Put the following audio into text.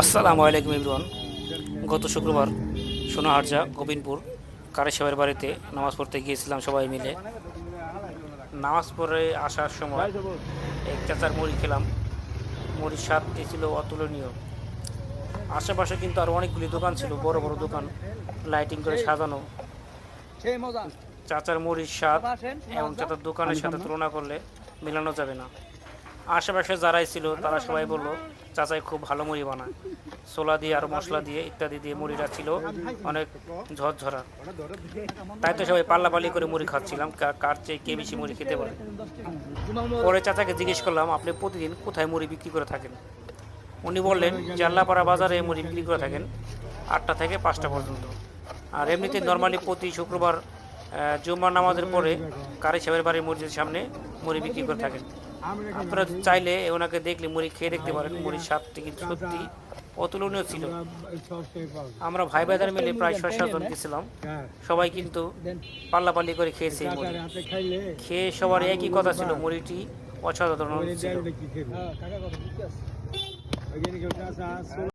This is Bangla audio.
আসসালামু আলাইকুম ইমরান গত শুক্রবার সোনাহারজা গোবিন্দপুর কারেসাহের বাড়িতে নামাজ পড়তে গিয়েছিলাম সবাই মিলে। নামাজ পড়ে আসার সময় এক চাচার মুড়ি খেলাম। মুড়ির স্বাদটি ছিল অতুলনীয়। আশেপাশে কিন্তু আরও অনেকগুলি দোকান ছিল, বড় বড় দোকান, লাইটিং করে সাজানো। চাচার মুড়ির স্বাদ এবং চাচার দোকানের সাথে তুলনা করলে মেলানো যাবে না। আশেপাশে যারাই ছিল, তারা সবাই বলল, চাচাই খুব ভালো মুড়ি বানায় ছোলা দিয়ে আর মশলা দিয়ে ইত্যাদি দিয়ে মুড়িটা ছিল অনেক ঝরঝরা। তাই তো সবাই পাল্লাপাল্লি করে মুড়ি খাচ্ছিলাম। কার চেয়ে কে বেশি মুড়ি খেতে পারে? পরে চাচাকে জিজ্ঞেস করলাম, আপনি প্রতিদিন কোথায় মুড়ি বিক্রি করে থাকেন? উনি বললেন জাল্লাপাড়া বাজারে মুড়ি বিক্রি করে থাকেন আটটা থেকে পাঁচটা পর্যন্ত। আর এমনিতে নর্মালি প্রতি শুক্রবার জুম্মার নামাজের পরে কারি সাহেবের বাড়ির মসজিদের সামনে মুড়ি বিক্রি করে থাকেন। আপনারা চাইলে ওনাকে দেখলে মুড়ি খেয়ে দেখতে পারেন, মুড়ির স্বাদটি কিন্তু সত্যি অতুলনীয় ছিল। আমরা ভাই ভাইদের মিলে প্রায় ছয় সাতজন গেছিলাম। সবাই কিন্তু পাল্লাপাল্লি করে খেয়েছে খেয়ে সবার একই কথা ছিল, মুড়িটি অসাধারণ